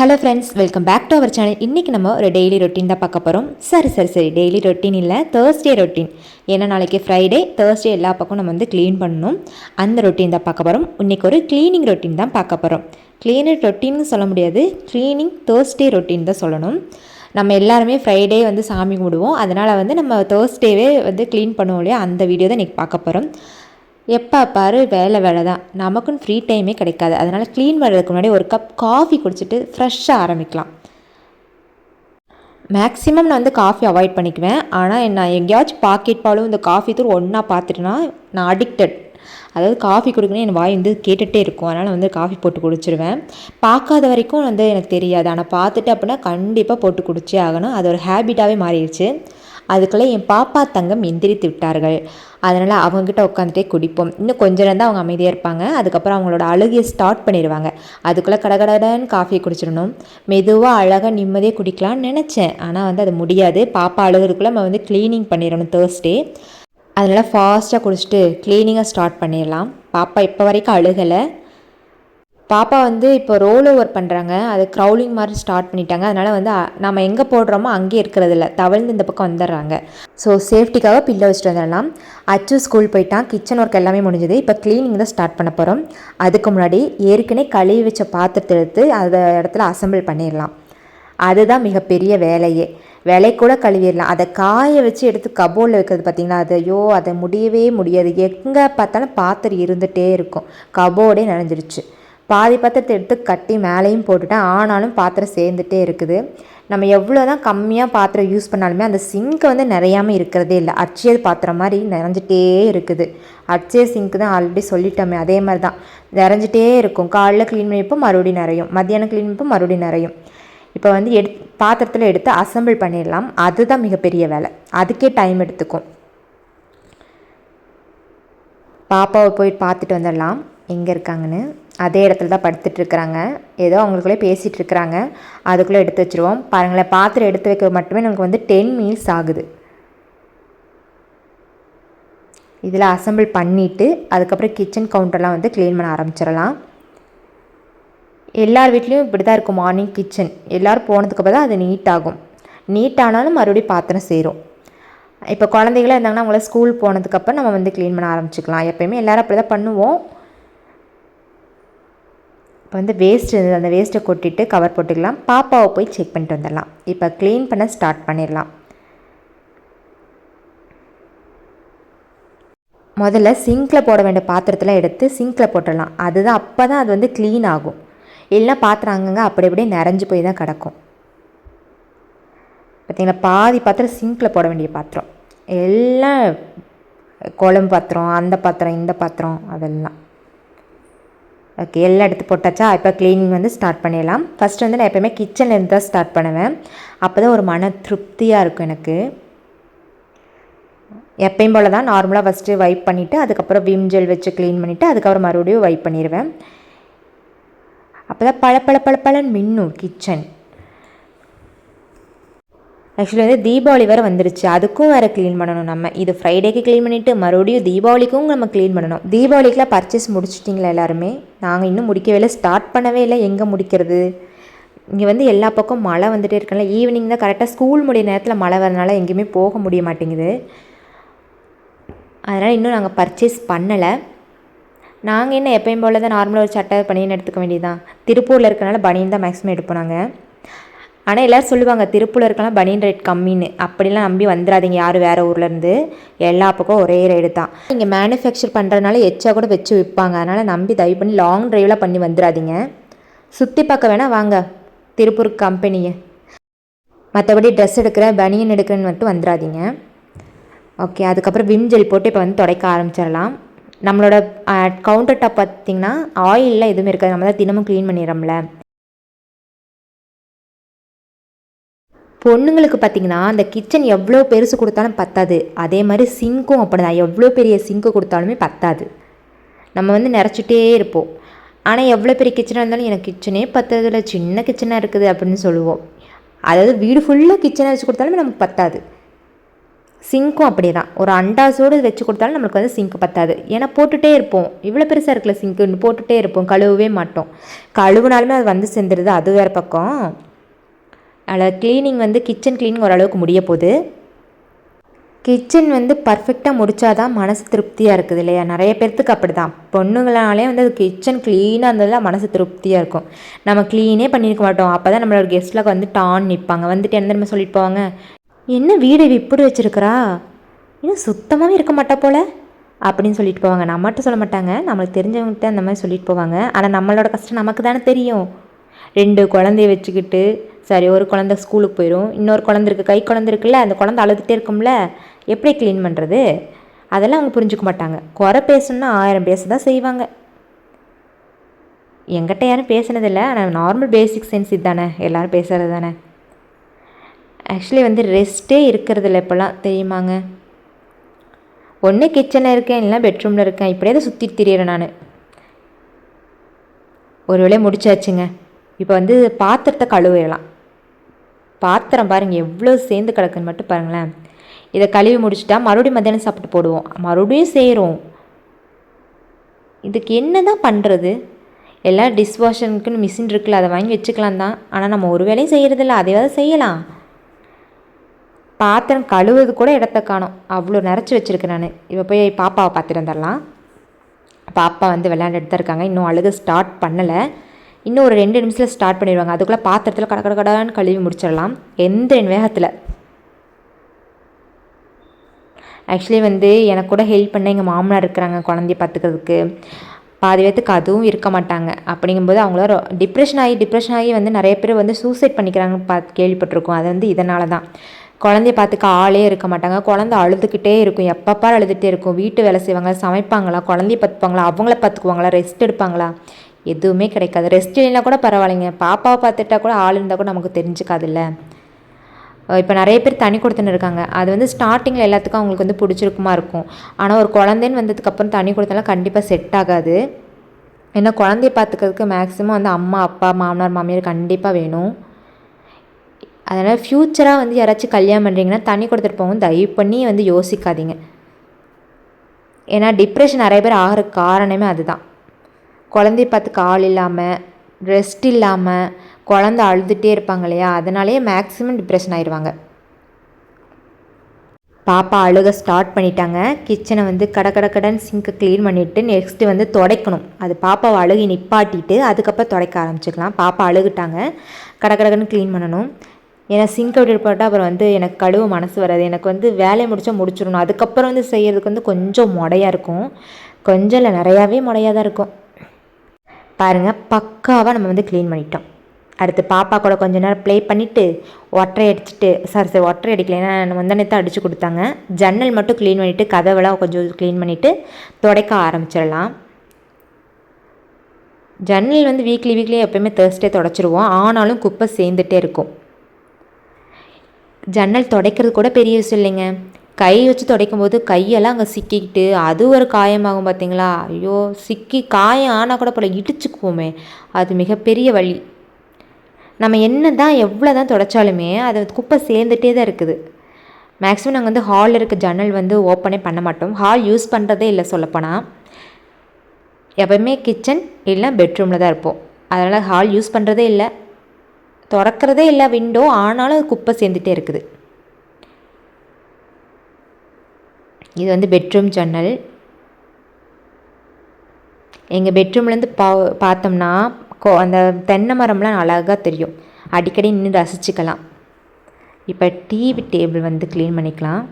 Hello friends welcome back to our channel இன்றைக்கி நம்ம ஒரு டெய்லி ரொட்டீன் தான் பார்க்க போகிறோம் சரி சரி சரி டெய்லி ரொட்டீன் இல்லை தேர்ஸ்டே ரொட்டீன் ஏன்னா நாளைக்கு ஃப்ரைடே தேர்ஸ்டே எல்லா பக்கம் நம்ம வந்து க்ளீன் பண்ணணும். அந்த ரொட்டீன் தான் பார்க்க போகிறோம் இன்றைக்கி ஒரு க்ளீனிங் ரொட்டீன் தான் பார்க்க போகிறோம் க்ளீனிங் ரொட்டீன்னு சொல்ல முடியாது. க்ளீனிங் தேர்ஸ்டே ரொட்டீன் தான் சொல்லணும். நம்ம எல்லாருமே ஃப்ரைடே வந்து சாமி கும்பிடுவோம். அதனால் வந்து நம்ம தேர்ஸ்டேவே வந்து க்ளீன் பண்ணுவோம் இல்லையா? அந்த வீடியோ தான் இன்றைக்கி பார்க்க போகிறோம் எப்போ பாரு வேலை வேலை தான். நமக்குன்னு ஃப்ரீ டைமே கிடைக்காது. அதனால் க்ளீன் பண்ணுறதுக்கு முன்னாடி ஒரு கப் காஃபி குடிச்சிட்டு ஃப்ரெஷ்ஷாக ஆரம்பிக்கலாம். மேக்ஸிமம் நான் வந்து காஃபி அவாய்ட் பண்ணிக்குவேன். ஆனால் நான் எங்கேயாச்சும் பாக்கெட் பாலும் இந்த காஃபி தூள் ஒன்றா பார்த்துட்டுனா நான் அடிக்டட் அதாவது காஃபி குடிக்கணும் என் வாய் வந்து கேட்டுகிட்டே இருக்கும். அதனால் வந்து காஃபி போட்டு குடிச்சிருவேன். பார்க்காத வரைக்கும் வந்து எனக்கு தெரியாது. ஆனால் பார்த்துட்டு அப்படின்னா கண்டிப்பாக போட்டு குடிச்சே ஆகணும். அது ஒரு ஹேபிட்டாகவே மாறிடுச்சு. அதுக்குள்ளே என் பாப்பா தங்கம் எந்திரித்து விட்டார்கள். அதனால் அவங்ககிட்ட உட்காந்துட்டே குடிப்போம். இன்னும் கொஞ்ச நேரம் தான் அவங்க அமைதியாக இருப்பாங்க. அதுக்கப்புறம் அவங்களோட அழுகையை ஸ்டார்ட் பண்ணிடுவாங்க. அதுக்குள்ளே கடகடன்னு காஃபியை குடிச்சிடணும். மெதுவாக அழகாக நிம்மதியாக குடிக்கலாம்னு நினச்சேன். ஆனால் வந்து அது முடியாது. பாப்பா அழுகிறதுக்குள்ளே நம்ம வந்து க்ளீனிங் பண்ணிடணும் தேர்ஸ்டே அதனால் ஃபாஸ்ட்டாக குடிச்சிட்டு க்ளீனிங்காக ஸ்டார்ட் பண்ணிடலாம். பாப்பா இப்போ வரைக்கும் அழுகலை. பாப்பா வந்து இப்போ ரோல் ஓவர் பண்ணுறாங்க அது க்ரௌலிங் மாதிரி ஸ்டார்ட் பண்ணிட்டாங்க. அதனால் வந்து நம்ம எங்கே போடுறோமோ அங்கேயே இருக்கிறதில்ல தவழ்ந்து இந்த பக்கம் வந்துடுறாங்க. ஸோ சேஃப்டிக்காக பில்லை வச்சுட்டு வந்துடலாம். அச்சு ஸ்கூல் போயிட்டான். கிச்சன் ஒர்க் எல்லாமே முடிஞ்சது. இப்போ க்ளீனிங் தான் ஸ்டார்ட் பண்ண போகிறோம் அதுக்கு முன்னாடி ஏற்கனவே கழுவி வச்ச பாத்திரத்தை எடுத்து அதை இடத்துல அசெம்பிள் பண்ணிடலாம். அதுதான் மிகப்பெரிய வேலையே. வேலை கூட கழுவிடலாம். அதை காய வச்சு எடுத்து கபோர்டில் வைக்கிறது பார்த்திங்களா? அது ஐயோ அதை முடியவே முடியாது. எங்கே பார்த்தாலும் பாத்திரம் இருந்துகிட்டே இருக்கும். கபோர்டே நனைஞ்சிருச்சு. பாதி பாத்திரத்தை எடுத்து கட்டி மேலேயும் போட்டுட்டேன். ஆனாலும் பாத்திரம் சேர்ந்துட்டே இருக்குது. நம்ம எவ்வளோ தான் கம்மியாக பாத்திரம் யூஸ் பண்ணாலுமே அந்த சிங்க் வந்து நிறையாமல் இருக்கிறதே இல்லை. அட்சய பாத்திரம் மாதிரி நிறைஞ்சிட்டே இருக்குது. அட்சய சிங்க் தான் ஆல்ரெடி சொல்லிட்டோமே. அதே மாதிரி தான் நிறைஞ்சிட்டே இருக்கும். காலைல க்ளீன் பண்ணிப்போ மறுபடியும் நிறையும். மத்தியானம் க்ளீன் பண்ணிப்போ மறுபடியும் நிறையும். இப்போ வந்து எடு பாத்திரத்தில் எடுத்து அசெம்பிள் பண்ணிடலாம். அதுதான் மிகப்பெரிய வேலை. அதுக்கே டைம் எடுத்துக்கும். பாப்பாவை போய் பார்த்துட்டு வந்துடலாம். எங்கே இருக்காங்கன்னு? அதே இடத்துல தான் படுத்துட்டு இருக்கிறாங்க ஏதோ அவங்களுக்குள்ளே பேசிகிட்டு இருக்கிறாங்க அதுக்குள்ளே எடுத்து வச்சுருவோம். பாருங்களேன் பாத்திரம் எடுத்து வைக்க மட்டுமே நமக்கு வந்து டென் மினிட்ஸ் ஆகுது. இதில் அசெம்பிள் பண்ணிவிட்டு அதுக்கப்புறம் கிச்சன் கவுண்டர்லாம் வந்து க்ளீன் பண்ண ஆரம்பிச்சிடலாம். எல்லார் வீட்லேயும் இப்படி தான் இருக்கும் மார்னிங் கிச்சன் எல்லோரும் போனதுக்கப்புறம் தான் அது நீட் ஆகும். நீட் ஆனாலும் மறுபடியும் பாத்திரம் சேரும். இப்போ குழந்தைகளாக இருந்தாங்கன்னா அவங்கள ஸ்கூல் போனதுக்கப்புறம் நம்ம வந்து க்ளீன் பண்ண ஆரம்பிச்சுக்கலாம். எப்போயுமே எல்லோரும் அப்படி தான் பண்ணுவோம். இப்போ வந்து வேஸ்ட் இருந்தது அந்த வேஸ்ட்டை கொட்டிட்டு கவர் போட்டுக்கலாம். பாப்பாவை போய் செக் பண்ணிட்டு வந்துடலாம். இப்போ க்ளீன் பண்ண ஸ்டார்ட் பண்ணிடலாம். முதல்ல சிங்கில் போட வேண்டிய பாத்திரத்தில் எடுத்து சிங்கில் போட்டுடலாம். அதுதான் அப்போ தான் அது வந்து க்ளீன் ஆகும். இல்லைன்னா பாத்திரம் அங்கங்கே அப்படி அப்படியே நிறைஞ்சு போய் தான் கிடக்கும். பார்த்தீங்களா? பாதி பாத்திரம் சிங்கில் போட வேண்டிய பாத்திரம். எல்லாம் குழம்பு பாத்திரம் அந்த பாத்திரம் இந்த பாத்திரம் அதெல்லாம். ஓகே எல்லாம் எடுத்து போட்டாச்சா? இப்போ க்ளீனிங் வந்து ஸ்டார்ட் பண்ணிடலாம். ஃபஸ்ட் வந்து நான் எப்போயுமே கிச்சனில் இருந்து தான் ஸ்டார்ட் பண்ணுவேன். அப்போ தான் ஒரு மன திருப்தியாக இருக்கும் எனக்கு. எப்பயும் போல் தான் நார்மலாக ஃபஸ்ட்டு வைப் பண்ணிவிட்டு அதுக்கப்புறம் விம் ஜெல் வச்சு க்ளீன் பண்ணிவிட்டு அதுக்கப்புறம் மறுபடியும் வைப் பண்ணிடுவேன் அப்போ தான் பள பள மின்னும் கிச்சன் ஆக்சுவலி வந்து தீபாவளி வேறு வந்துருச்சு. அதுக்கும் வேறு க்ளீன் பண்ணணும் நம்ம. இது ஃப்ரைடேக்கு க்ளீன் பண்ணிவிட்டு மறுபடியும் தீபாவளிக்கும் நம்ம க்ளீன் பண்ணணும். தீபாவளிக்கெலாம் பர்ச்சேஸ் முடிச்சிட்டிங்களா எல்லாருமே? நாங்கள் இன்னும் முடிக்கவே இல்லை. ஸ்டார்ட் பண்ணவே இல்லை. எங்கே முடிக்கிறது? இங்கே வந்து எல்லா பக்கம் மழை வந்துட்டே இருக்கல ஈவினிங் தான் கரெக்டாக ஸ்கூல் முடிய நேரத்தில் மழை வரனால எங்கேயுமே போக முடிய மாட்டேங்குது. அதனால் இன்னும் நாங்கள் பர்ச்சேஸ் பண்ணலை. நாங்கள் என்ன எப்பயும் போல் தான் நார்மலாக ஒரு சட்டை பனியன் எடுத்துக்க வேண்டியதுதான். திருப்பூரில் இருக்கனால பனியன் தான் மேக்ஸிமம் எடுப்போம் நாங்கள் ஆனால் எல்லோரும் சொல்லுவாங்க திருப்பூரில் இருக்கலாம் பனியன் ரேட் கம்மின்னு. அப்படிலாம் நம்பி வந்துடாதீங்க யாரும் வேறு ஊர்லேருந்து எல்லா பக்கம் ஒரே ரேடு தான். இங்கே மேனுஃபேக்சர் பண்ணுறதுனால எச்சா கூட வச்சு விற்பாங்க அதனால் நம்பி தயவு பண்ணி லாங் ட்ரைவ்லாம் பண்ணி வந்துடாதீங்க சுற்றி பார்க்க வேணால் வாங்க திருப்பூர் கம்பெனியை மற்றபடி ட்ரெஸ் எடுக்கிறேன் பனியன் எடுக்கிறேன்னு மட்டும் வந்துடாதீங்க ஓகே அதுக்கப்புறம் விம் ஜெல் போட்டு இப்போ வந்து துடைக்க ஆரம்பிச்சிடலாம். நம்மளோட கவுண்டர் டாப் பார்த்திங்கன்னா ஆயிலெலாம் எதுவுமே இருக்காது. நம்ம தான் தினமும் க்ளீன் பண்ணிடுறோம்ல. பொண்ணுங்களுக்கு பார்த்தீங்கன்னா அந்த கிச்சன் எவ்வளோ பெருசு கொடுத்தாலும் பத்தாது. அதே மாதிரி சிங்க்கும் அப்படி தான் எவ்வளோ பெரிய சிங்க்கு கொடுத்தாலுமே பத்தாது. நம்ம வந்து நிறச்சிட்டே இருப்போம். ஆனால் எவ்வளோ பெரிய கிச்சனாக இருந்தாலும் எனக்கு கிச்சனே பத்ததில்ல. சின்ன கிச்சனாக இருக்குது அப்படின்னு சொல்லுவோம். அதாவது வீடு ஃபுல்லாக கிச்சனை வச்சு கொடுத்தாலுமே நமக்கு பத்தாது. சிங்க்கும் அப்படி தான் ஒரு அண்டாசோடு வச்சு கொடுத்தாலும் நம்மளுக்கு வந்து சிங்க் பத்தாது. ஏன்னா போட்டுகிட்டே இருப்போம். இவ்வளோ பெருசாக இருக்குல்ல சிங்க்குன்னு போட்டுகிட்டே இருப்போம். கழுவவே மாட்டோம். கழுவுனாலுமே அது வந்து சேர்ந்துடுது அது வேறு பக்கம். அதில் க்ளீனிங் வந்து கிச்சன் க்ளீனிங் ஓரளவுக்கு முடிய போகுது கிச்சன் வந்து பர்ஃபெக்டாக முடித்தாதான் மனசு திருப்தியாக இருக்குது இல்லையா? நிறைய பேர்த்துக்கு அப்படி தான் பொண்ணுங்களாலே வந்து அது கிச்சன் க்ளீனாக இருந்ததுலாம் மனசு திருப்தியாக இருக்கும். நம்ம க்ளீனே பண்ணியிருக்க மாட்டோம். அப்போ தான் நம்மளோட கெஸ்ட்டில் வந்து டான் நிற்பாங்க வந்துட்டு என்ன நம்ம சொல்லிட்டு போவாங்க? என்ன வீடு இப்படி வச்சுருக்கிறா? இன்னும் சுத்தமாகவே இருக்க மாட்டா போல்? அப்படின்னு சொல்லிட்டு போவாங்க. நம்மகிட்ட சொல்ல மாட்டாங்க. நம்மளுக்கு தெரிஞ்சவங்ககிட்ட அந்த மாதிரி சொல்லிட்டு போவாங்க. ஆனால் நம்மளோட கஷ்டம் நமக்கு தானே தெரியும். ரெண்டு குழந்தைய வச்சுக்கிட்டு சரி ஒரு குழந்த ஸ்கூலுக்கு போயிடும் இன்னொரு குழந்த இருக்குது கை குழந்த இருக்குல்ல அந்த குழந்த அழுதுகிட்டே இருக்கும்ல எப்படி க்ளீன் பண்ணுறது அதெல்லாம் அவங்க புரிஞ்சுக்க மாட்டாங்க. குறை பேசணுன்னா ஆயிரம் பேச தான் செய்வாங்க. எங்கிட்ட யாரும் பேசினதில்லை ஆனால் நார்மல் பேசிக் சென்ஸ் இதுதானே எல்லோரும் பேசுகிறது தானே. ஆக்சுவலி வந்து ரெஸ்ட்டே இருக்கிறதில்ல இப்போல்லாம் தெரியுமாங்க? ஒன்று கிச்சனில் இருக்கேன் இல்லைனா பெட்ரூமில் இருக்கேன் இப்படியே தான் சுற்றி திரியிறேன் நான். ஒரு வேலையை முடிச்சாச்சுங்க. இப்போ வந்து பாத்திரத்தை கழுவிடலாம். பாத்திரம் பாருங்கள் எவ்வளோ சேர்ந்து கிடக்குன்னு மட்டும் பாருங்களேன். இதை கழுவி முடிச்சுட்டா மறுபடியும் மத்தியானம் சாப்பிட்டு போடுவோம். மறுபடியும் செய்கிறோம் இதுக்கு என்ன தான் பண்ணுறது எல்லாம் டிஷ்வாஷனுக்குன்னு மிஷின் இருக்குல்ல அதை வாங்கி வச்சுக்கலாம் தான். ஆனால் நம்ம ஒரு வேலையும் செய்கிறதில்ல அதையாவது செய்யலாம். பாத்திரம் கழுவுறது கூட இடத்த காணும். அவ்வளோ நிறச்சி வச்சுருக்கேன் நான். இப்போ போய் பாப்பாவை பார்த்துட்டு வந்துடலாம் பாப்பா வந்து விளையாண்டுட்டு தான் இருக்காங்க. இன்னும் அழுக ஸ்டார்ட் பண்ணலை. இன்னும் ஒரு ரெண்டு நிமிஷத்தில் ஸ்டார்ட் பண்ணிடுவாங்க. அதுக்குள்ளே பாத்திரத்தில் கட கட கழுவி முடிச்சிடலாம். எந்த வேகத்தில்? ஆக்சுவலி வந்து எனக்கு கூட ஹெல்ப் பண்ண எங்கள் மாமனார் இருக்கிறாங்க குழந்தைய பார்த்துக்கிறதுக்கு. பாதி பேத்துக்கு அதுவும் இருக்க மாட்டாங்க. அப்படிங்கும்போது அவங்கள டிப்ரெஷன் ஆகி டிப்ரெஷன் ஆகி வந்து நிறைய பேர் வந்து சூசைட் பண்ணிக்கிறாங்கன்னு பா கேள்விப்பட்டிருக்கோம். அது வந்து இதனால தான் குழந்தைய பார்த்துக்க ஆளே இருக்க மாட்டாங்க. குழந்த அழுதுகிட்டே இருக்கும். எப்பப்பா அழுதுகிட்டே இருக்கும். வீட்டு வேலை செய்வாங்க சமைப்பாங்களா குழந்தைய பார்த்துப்பாங்களா அவங்கள பார்த்துக்குவாங்களா ரெஸ்ட் எடுப்பாங்களா? எதுவுமே கிடைக்காது. ரெஸ்ட் இல்லைனா கூட பரவாயில்லைங்க. பாப்பாவை பார்த்துட்டா கூட ஆள் இருந்தால் கூட நமக்கு தெரிஞ்சுக்காதுல்ல. இப்போ நிறைய பேர் தனி கொடுத்துன்னு இருக்காங்க. அது வந்து ஸ்டார்டிங்கில் எல்லாத்துக்கும் அவங்களுக்கு வந்து பிடிச்சிருக்குமா இருக்கும். ஆனால் ஒரு குழந்தைன்னு வந்ததுக்கப்புறம் தனி கொடுத்தாலும் கண்டிப்பாக செட் ஆகாது. ஏன்னா குழந்தைய பார்த்துக்கிறதுக்கு மேக்ஸிமம் வந்து அம்மா அப்பா மாமனார் மாமியார் கண்டிப்பாக வேணும். அதனால் ஃப்யூச்சராக வந்து யாராச்சும் கல்யாணம் பண்ணுறீங்கன்னா தண்ணி கொடுத்துட்டு போகும் தயவு பண்ணி வந்து யோசிக்காதீங்க. ஏன்னா டிப்ரெஷன் நிறைய பேர் ஆகிற காரணமே அதுதான். குழந்தைய பார்த்துக்க ஆள் இல்லாமல் ரெஸ்ட் இல்லாமல் குழந்த அழுதுகிட்டே இருப்பாங்க இல்லையா? அதனாலேயே மேக்ஸிமம் டிப்ரெஷன் ஆயிடுவாங்க பாப்பா அழுக ஸ்டார்ட் பண்ணிட்டாங்க. கிச்சனை வந்து கட கட கடன் சிங்கை க்ளீன் பண்ணிவிட்டு நெக்ஸ்ட்டு வந்து துடைக்கணும். அது பாப்பாவை அழுகி நிப்பாட்டிட்டு அதுக்கப்புறம் துடைக்க ஆரம்பிச்சிக்கலாம். பாப்பா அழுகுட்டாங்க. கட கடன்னு க்ளீன் பண்ணணும். ஏன்னா சிங்க் விட்டுட்டு போட்டால் அப்புறம் வந்து எனக்கு கழுவு மனசு வராது. எனக்கு வந்து வேலையை முடித்தா முடிச்சிடணும். அதுக்கப்புறம் வந்து செய்கிறதுக்கு வந்து கொஞ்சம் முடையாக இருக்கும். கொஞ்சம் இல்லை நிறையாவே முடையாக தான் இருக்கும். பாருங்கள் பக்காவாக நம்ம வந்து க்ளீன் பண்ணிட்டோம். அடுத்து பாப்பா கூட கொஞ்ச நேரம் ப்ளே பண்ணிவிட்டு ஒற்றை அடிச்சுட்டு சாரி சார் ஒற்றை அடிக்கலைன்னா முந்தானே தான் அடித்து கொடுத்தாங்க. ஜன்னல் மட்டும் க்ளீன் பண்ணிவிட்டு கதவெல்லாம் கொஞ்சம் க்ளீன் பண்ணிவிட்டு துடைக்க ஆரம்பிச்சிடலாம். ஜன்னல் வந்து வீக்லி வீக்லி எப்போயுமே தேர்ஸ்டே தொடச்சிருவோம். ஆனாலும் குப்பை சேர்ந்துட்டே இருக்கும். ஜன்னல் துடைக்கிறது கூட பெரிய விஷயம் இல்லைங்க. கை வச்சு துடைக்கும் போது கையெல்லாம் அங்கே சிக்கிக்கிட்டு அது ஒரு காயமாகும் பார்த்தீங்களா ஐயோ சிக்கி காயம் ஆனால் கூட போல இடிச்சுக்குவோமே. அது மிகப்பெரிய வழி நம்ம என்ன தான் எவ்வளோ தான் தொடச்சாலுமே அது குப்பை சேர்ந்துட்டே தான் இருக்குது. மேக்ஸிமம் நாங்கள் வந்து ஹாலில் இருக்க ஜன்னல் வந்து ஓப்பனே பண்ண மாட்டோம். ஹால் யூஸ் பண்ணுறதே இல்லை சொல்லப்போனால் எப்போவுமே கிச்சன் இல்லை பெட்ரூமில் தான் இருப்போம். அதனால் ஹால் யூஸ் பண்ணுறதே இல்லை. திறக்கிறதே இல்லை விண்டோ ஆனாலும் குப்பை சேர்ந்துட்டே இருக்குது. இது வந்து பெட்ரூம் ஜன்னல் எங்கள் பெட்ரூம்லேருந்து பா பார்த்தோம்னா கோ அந்த தென்னை மரம்லாம் அழகாக தெரியும். அடிக்கடி நின்று ரசிச்சுக்கலாம். இப்போ டிவி டேபிள் வந்து க்ளீன் பண்ணிக்கலாம்.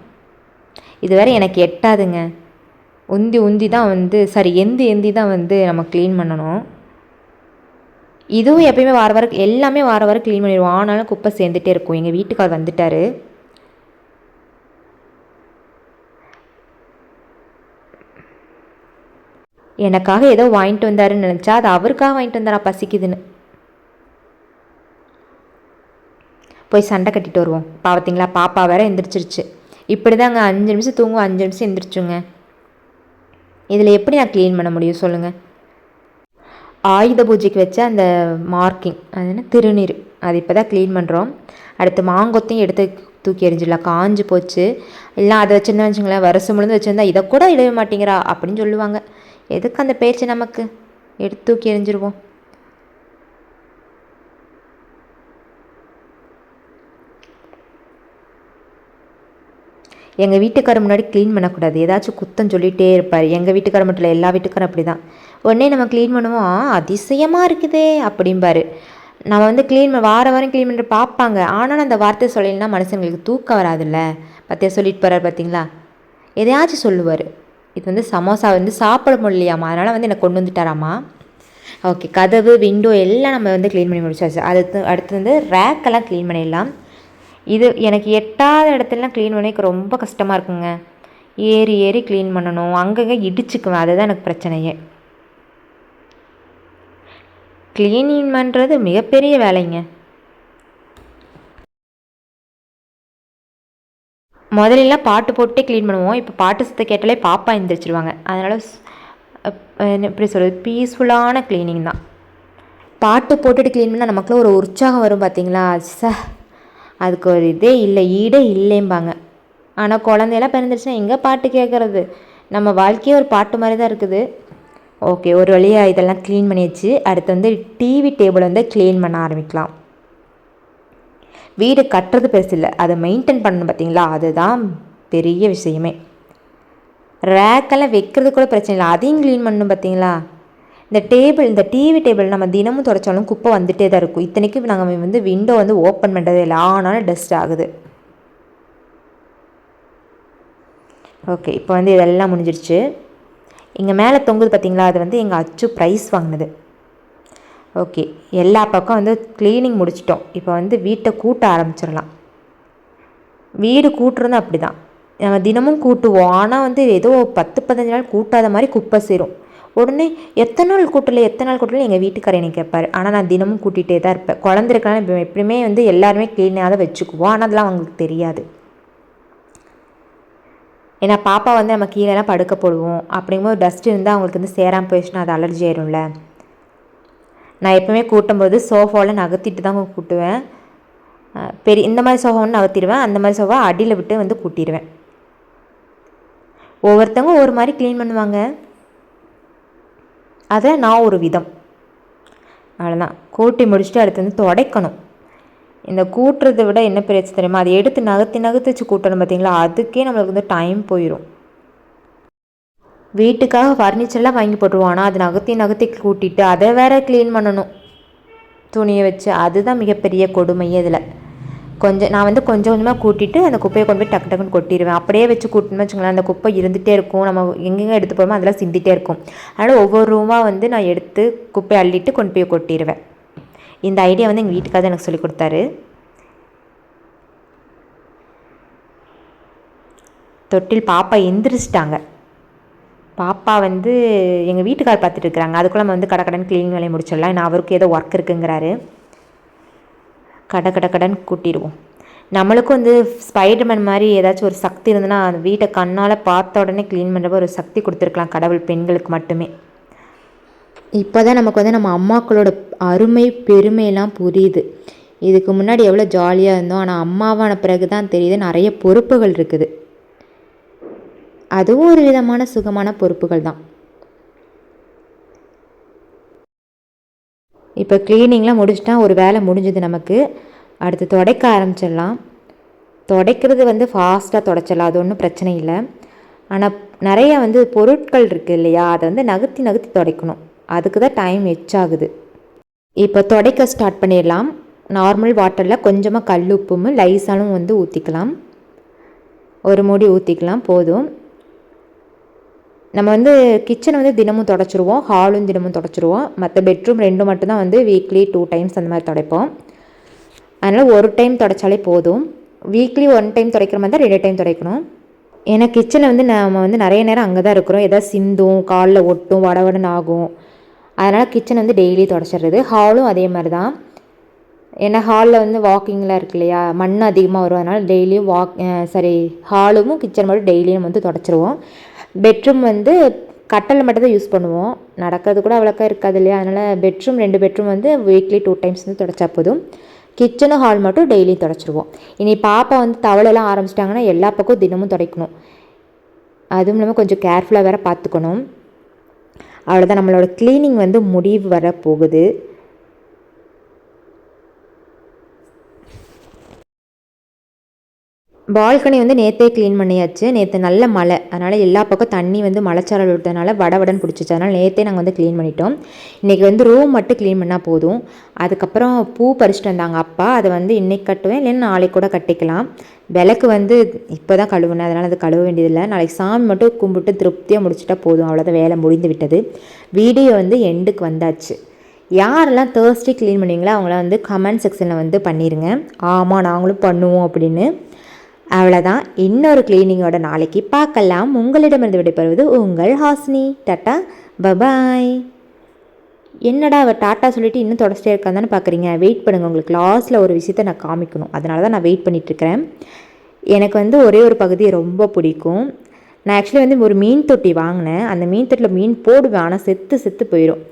இது வேறு எனக்கு எட்டாதுங்க. உந்தி உந்தி தான் வந்து சாரி எந்தி எந்தி தான் வந்து நம்ம க்ளீன் பண்ணணும். இதுவும் எப்பயுமே வார வாரம் எல்லாமே வார வாரம் க்ளீன் பண்ணிடுவோம். ஆனாலும் குப்பை சேர்ந்துட்டே இருக்கும். எங்கள் வீட்டுக்கார் வந்துட்டார். எனக்காக ஏதோ வாங்கிட்டு வந்தாருன்னு நினச்சா அது அவருக்காக வாங்கிட்டு வந்தாரா பசிக்குதுன்னு. போய் சண்டை கட்டிட்டு வருவோம். பார்த்தீங்களா பாப்பா வேற எந்திரிச்சிருச்சு. இப்படி தாங்க அஞ்சு நிமிஷம் தூங்குவோம். அஞ்சு நிமிஷம் எந்திரிச்சுங்க. இதில் எப்படி நான் க்ளீன் பண்ண முடியும் சொல்லுங்கள் ஆயுத பூஜைக்கு வச்ச அந்த மார்க்கிங் அது என்ன? திருநீர். அது இப்போ தான் க்ளீன் பண்ணுறோம் அடுத்து மாங்கொத்தையும் எடுத்து தூக்கி எறிஞ்சிடலாம். காஞ்சு போச்சு. இல்லை அதை வச்சுருந்தா வச்சுங்களேன். வருஷம் முழுந்து வச்சுருந்தா இதை கூட இடவே மாட்டேங்கிறா அப்படின்னு சொல்லுவாங்க. எதுக்கு அந்த பேச்சு நமக்கு? எடுத்து தூக்கி எறிஞ்சிருவோம். எங்கள் வீட்டுக்காரர் முன்னாடி க்ளீன் பண்ணக்கூடாது. ஏதாச்சும் குத்தம் சொல்லிகிட்டே இருப்பார். எங்கள் வீட்டுக்காரர் மட்டும் இல்லை எல்லா வீட்டுக்காரும் அப்படி தான் உடனே நம்ம க்ளீன் பண்ணுவோம். அதிசயமாக இருக்குதே அப்படிம்பாரு. நம்ம வந்து க்ளீன் வார வாரம் க்ளீன் பண்ணுற பார்ப்பாங்க. ஆனாலும் அந்த வார்த்தை சொல்லலைன்னா மனுஷங்களுக்கு தூக்கம் வராதுல்ல. பற்றியா சொல்லிட்டு போகிறார் பார்த்தீங்களா எதையாச்சும் சொல்லுவார். இது வந்து சமோசா வந்து சாப்பிட முடியலையாம்மா. அதனால் வந்து எனக்கு கொண்டு வந்துட்டாராம்மா. ஓகே கதவு விண்டோ எல்லாம் நம்ம வந்து க்ளீன் பண்ணி முடிச்சாச்சு. அடுத்து அடுத்து வந்து ரேக்கெல்லாம் க்ளீன் பண்ணிடலாம். இது எனக்கு எட்டாத இடத்துலலாம் க்ளீன் பண்ண ரொம்ப கஷ்டமாக இருக்குங்க. ஏறி ஏறி க்ளீன் பண்ணணும். அங்கங்கே இடிச்சுக்குவேன். அதுதான் எனக்கு பிரச்சனையே. க்ளீனிங் பண்ணுறது மிகப்பெரிய வேலைங்க. முதலெல்லாம் பாட்டு போட்டே க்ளீன் பண்ணுவோம். இப்போ பாட்டு சத்த கேட்டாலே பாப்பா எழுந்திரிச்சிருவாங்க அதனால் என்ன எப்படி சொல்கிறது பீஸ்ஃபுல்லான க்ளீனிங் தான். பாட்டு போட்டுட்டு க்ளீன் பண்ணால் நமக்குள்ள ஒரு உற்சாகம் வரும் பார்த்தீங்களா ச அதுக்கு ஒரு இதே இல்லை ஈடே இல்லைம்பாங்க. ஆனால் குழந்தையெல்லாம் பிறந்துருச்சுன்னா எங்கே பாட்டு கேட்குறது நம்ம வாழ்க்கையே ஒரு பாட்டு மாதிரி தான் இருக்குது. ஓகே ஒரு வழியாக இதெல்லாம் க்ளீன் பண்ணியாச்சு. அடுத்து வந்து டிவி டேபிள் வந்து க்ளீன் பண்ண ஆரம்பிக்கலாம். வீடு கட்டுறது பெருசு இல்லை. அதை மெயின்டைன் பண்ணணும் பார்த்தீங்களா? அதுதான் பெரிய விஷயமே. ரேக்கெல்லாம் வைக்கிறது கூட பிரச்சனை இல்லை. அதையும் க்ளீன் பண்ணணும் பார்த்தீங்களா? இந்த டேபிள் இந்த டிவி டேபிள் நம்ம தினமும் துடைச்சாலும் குப்பை வந்துட்டே தான் இருக்கும். இத்தனைக்கும் நாங்கள் வந்து விண்டோ வந்து ஓப்பன் பண்ணுறதே இல்லை. ஆனாலும் டஸ்ட் ஆகுது. ஓகே இப்போ வந்து இதெல்லாம் முடிஞ்சிருச்சு. இங்கே மேலே தொங்குது பார்த்தீங்களா? அது வந்து எங்கள் அச்சு ப்ரைஸ் வாங்கினது. ஓகே எல்லா பக்கம் வந்து க்ளீனிங் முடிச்சிட்டோம். இப்போ வந்து வீட்டை கூட்ட ஆரம்பிச்சிடலாம். வீடு கூட்டுறதும் அப்படி தான் நம்ம தினமும் கூட்டுவோம். ஆனால் வந்து ஏதோ பத்து பதினஞ்சு நாள் கூட்டாத மாதிரி குப்பை சேரும். உடனே எத்தனை நாள் கூட்டல எத்தனை நாள் கூட்டல எங்கள் வீட்டுக்காரர் என்னை கேட்பார் ஆனால் நான் தினமும் கூட்டிகிட்டே தான் இருப்பேன். குழந்தை இருக்கலாம் இப்போ எப்பயுமே வந்து எல்லாருமே க்ளீனாக தான் வச்சுக்குவோம். ஆனால் அதெல்லாம் அவங்களுக்கு தெரியாது. ஏன்னா பாப்பா வந்து நம்ம கீழேலாம் படுக்க போடுவோம். அப்படிங்கும்போது டஸ்ட் இருந்தால் அவங்களுக்கு வந்து சேராமல் போயிடுச்சுன்னா அது அலர்ஜி ஆயிரும்ல. நான் எப்பவுமே கூட்டும்போது சோஃபாவில் நகர்த்திட்டு தான் கூட்டுவேன். பெரிய இந்த மாதிரி சோஃபா ஒன்று நகர்த்திடுவேன். அந்த மாதிரி சோஃபா அடியில் விட்டு வந்து கூட்டிடுவேன் ஒவ்வொருத்தவங்க ஒரு மாதிரி க்ளீன் பண்ணுவாங்க. அதை நான் ஒரு விதம். அவ்வளோதான் கூட்டி முடிச்சுட்டு அடுத்து வந்து துடைக்கணும். இந்த கூட்டுறதை விட என்ன பிரச்சனை தெரியுமா? அதை எடுத்து நகர்த்தி நகர்த்தி வச்சு கூட்டணும் பார்த்தீங்களா அதுக்கே நம்மளுக்கு வந்து டைம் போயிடும் வீட்டுக்காக ஃபர்னிச்சர்லாம் வாங்கி போட்டுருவோம். ஆனால் அது நகர்த்தி நகர்த்தி கூட்டிட்டு அதை வேற க்ளீன் பண்ணணும். துணியை வச்சு. அதுதான் மிகப்பெரிய கொடுமையே இதில். கொஞ்சம் நான் வந்து கொஞ்சம் கொஞ்சமாக கூட்டிட்டு அந்த குப்பையை கொண்டு போய் டக்கு டக்குன்னு கொட்டிடுவேன் அப்படியே வச்சு கூட்டணும்னு வச்சுங்களேன் அந்த குப்பை இருந்துகிட்டே இருக்கும். நம்ம எங்கெங்கே எடுத்து போகிறோமோ அதெல்லாம் சிந்திட்டே இருக்கும். அதனால் ஒவ்வொரு ரூமாக வந்து நான் எடுத்து குப்பையை அள்ளிட்டு கொண்டு போய் கொட்டிடுவேன் இந்த ஐடியா வந்து எங்கள் வீட்டுக்காக எனக்கு சொல்லி கொடுத்தாரு. தொட்டில் பாப்பா எந்திரிச்சிட்டாங்க. பாப்பா வந்து எங்கள் வீட்டுக்கார் பார்த்துட்டு இருக்கிறாங்க அதுக்குள்ள நம்ம வந்து கடை கடன் க்ளீன் வேலையை முடிச்சிடலாம். நான் அவருக்கு ஏதோ ஒர்க் இருக்குங்கிறாரு. கடை கடை கடன் கூட்டிடுவோம். நம்மளுக்கும் வந்து ஸ்பைடர்மேன் மாதிரி ஏதாச்சும் ஒரு சக்தி இருந்ததுன்னா அந்த வீட்டை கண்ணால் பார்த்த உடனே க்ளீன் பண்ணுறப்ப ஒரு சக்தி கொடுத்துருக்கலாம். கடவுள் பெண்களுக்கு மட்டுமே. இப்போ தான் நமக்கு வந்து நம்ம அம்மாக்களோட அருமை பெருமையெல்லாம் புரியுது. இதுக்கு முன்னாடி எவ்வளோ ஜாலியாக இருந்தோம். ஆனால் அம்மாவான பிறகு தான் தெரியுது. நிறைய பொறுப்புகள் இருக்குது. அதுவும் ஒரு விதமான சுகமான பொறுப்புகள் தான். இப்போ க்ளீனிங்லாம் முடிச்சிட்டா ஒரு வேலை முடிஞ்சது நமக்கு. அடுத்து துடைக்க ஆரம்பிச்சிடலாம். துடைக்கிறது வந்து ஃபாஸ்ட்டாக துடைச்சிடலாம். அது ஒன்றும் பிரச்சனை இல்லை. ஆனால் நிறைய வந்து பொருட்கள் இருக்குது இல்லையா? அதை வந்து நகர்த்தி நகர்த்தி துடைக்கணும். அதுக்கு தான் டைம் எச்சாகுது இப்போ துடைக்க ஸ்டார்ட் பண்ணிடலாம். நார்மல் வாட்டரில் கொஞ்சமாக கல் உப்பும் லைஸாலும் வந்து ஊற்றிக்கலாம் ஒரு மூடி ஊற்றிக்கலாம் போதும். நம்ம வந்து கிச்சனை வந்து தினமும் தொடச்சிருவோம் ஹாலும் தினமும் தொடச்சிருவோம். மற்ற பெட்ரூம் ரெண்டும் மட்டும்தான் வந்து வீக்லி டூ டைம்ஸ் அந்த மாதிரி துடைப்போம். அதனால் ஒரு டைம் தொடச்சாலே போதும். வீக்லி ஒன் டைம் துடைக்கிற மாதிரி தான் ரெண்டு டைம் துடைக்கணும். ஏன்னா கிச்சனில் வந்து நம்ம வந்து நிறைய நேரம் அங்கே தான் இருக்கிறோம். எதாவது சிந்தும் காலில் ஒட்டும் வடவடன்னு ஆகும். அதனால் கிச்சன் வந்து டெய்லி தொடச்சிடுறது ஹாலும் அதே மாதிரி தான் ஏன்னா ஹாலில் வந்து வாக்கிங்லாம் இருக்கு இல்லையா? மண் அதிகமாக வரும். அதனால் டெய்லியும் வாக் சாரி ஹாலும் கிச்சன் மட்டும் டெய்லியும் வந்து தொடச்சிருவோம். பெட்ரூம் வந்து கட்டலில் மட்டும் தான் யூஸ் பண்ணுவோம். நடக்கிறது கூட அவ்வளோக்கா இருக்காது இல்லையா? அதனால் பெட்ரூம் ரெண்டு பெட்ரூம் வந்து வீக்லி டூ டைம்ஸ் வந்து தொடச்சா போதும். கிச்சனு ஹால் மட்டும் டெய்லியும் தொடச்சிருவோம். இனி பாப்பா வந்து தவளைலாம் ஆரம்பிச்சிட்டாங்கன்னா எல்லா பக்கம் தினமும் துடைக்கணும். அதுவும் இல்லாமல் கொஞ்சம் கேர்ஃபுல்லாக வேறு பார்த்துக்கணும் அவ்வளோதான் நம்மளோட க்ளீனிங் வந்து முடிவு வர போகுது பால்கனி வந்து நேற்றே க்ளீன் பண்ணியாச்சு. நேற்று நல்ல மழை. அதனால் எல்லா பக்கம் தண்ணி வந்து மலைச்சாரல் விட்டதுனால வடவடன் பிடிச்சிச்சு. அதனால் நேற்றே நாங்கள் வந்து க்ளீன் பண்ணிட்டோம். இன்றைக்கி வந்து ரூம் மட்டும் க்ளீன் பண்ணால் போதும். அதுக்கப்புறம் பூ பறிச்சுட்டு வந்தாங்க அப்பா. அதை வந்து இன்றைக்கி கட்டுவேன். இல்லைன்னா நாளைக்கு கூட கட்டிக்கலாம். விளக்கு வந்து இப்போ தான் கழுவுனேன். அதனால் அது கழுவ வேண்டியதில்லை. நாளைக்கு சாமி மட்டும் கும்பிட்டு திருப்தியாக முடிச்சுட்டா போதும். அவ்வளோதான் வேலை முடிந்து விட்டது. வீடியோ வந்து எண்டுக்கு வந்தாச்சு. யாரெல்லாம் தேர்ஸ்டே க்ளீன் பண்ணுவீங்களோ அவங்களாம் வந்து கமெண்ட் செக்ஷனில் வந்து பண்ணிடுங்க ஆமாம் நாங்களும் பண்ணுவோம் அப்படின்னு. அவ்வளோதான் இன்னொரு கிளீனிங்கோட நாளைக்கு பார்க்கலாம். உங்களிடமிருந்து விடைபெறுவது உங்கள் ஹாஸ்னி டாட்டா. பபாய். என்னடா அவள் டாட்டா சொல்லிட்டு இன்னும் தொடச்சிட்டே இருக்கான்னு பார்க்குறீங்க வெயிட் பண்ணுங்கள் உங்களுக்கு லாஸ்ட்டில் ஒரு விஷயத்தை நான் காமிக்கணும். அதனால தான் நான் வெயிட் பண்ணிகிட்ருக்கிறேன் எனக்கு வந்து ஒரே ஒரு பகுதி ரொம்ப பிடிக்கும். நான் ஆக்சுவலி வந்து ஒரு மீன் தொட்டி வாங்கினேன். அந்த மீன் தொட்டியில் மீன் போடுவேன். ஆனால் செத்து செத்து போயிடும்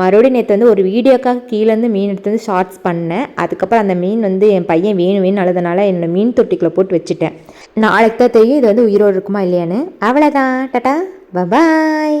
மறுபடியும் நேற்று வந்து ஒரு வீடியோக்காக கீழேருந்து மீன் எடுத்து வந்து ஷார்ட்ஸ் பண்ணேன். அதுக்கப்புறம் அந்த மீன் வந்து என் பையன் வேணும் வேணும் அழுதனால என்னோடய மீன் தொட்டிக்குள்ளே போட்டு வச்சுட்டேன். நாளைக்கு தான் தெரியும் இது வந்து உயிரோடு இருக்குமா இல்லையான்னு. அவ்வளோதான் டட்டா பபாய்